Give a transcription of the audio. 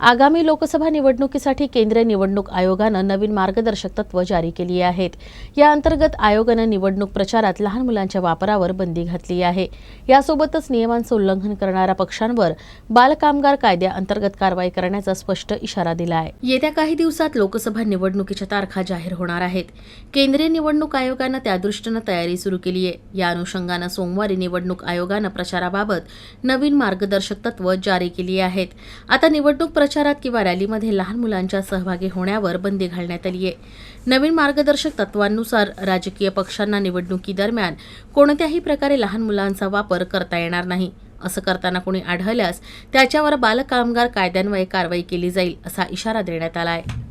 आगामी लोकसभा निवडणुकीसाठी केंद्रीय निवडणूक आयोगानं नवीन मार्गदर्शक तत्व जारी केली आहेत. या अंतर्गत आयोगानं निवडणूक प्रचारात लहान मुलांच्या वापरावर बंदी घातली आहे. यासोबतच नियमांचं उल्लंघन करणाऱ्या पक्षांवर बालकामगार कायद्याअंतर्गत कारवाई करण्याचा स्पष्ट इशारा दिला आहे येत्या काही दिवसात लोकसभा निवडणुकीच्या तारखा जाहीर होणार आहेत. केंद्रीय निवडणूक आयोगानं त्यादृष्टीनं तयारी सुरू केली आहे. या अनुषंगानं सोमवारी निवडणूक आयोगानं प्रचाराबाबत नवीन मार्गदर्शक तत्व जारी केली आहेत. आता निवडणूक प्रचारात किंवा रॅलीमध्ये लहान मुलांच्या सहभागी होण्यावर बंदी घालण्यात आली आहे. नवीन मार्गदर्शक तत्वांनुसार राजकीय पक्षांना निवडणुकीदरम्यान कोणत्याही प्रकारे लहान मुलांचा वापर करता येणार नाही. असं करताना कोणी आढळल्यास त्याच्यावर बालकामगार कायद्यान्वये कारवाई केली जाईल असा इशारा देण्यात आला आहे.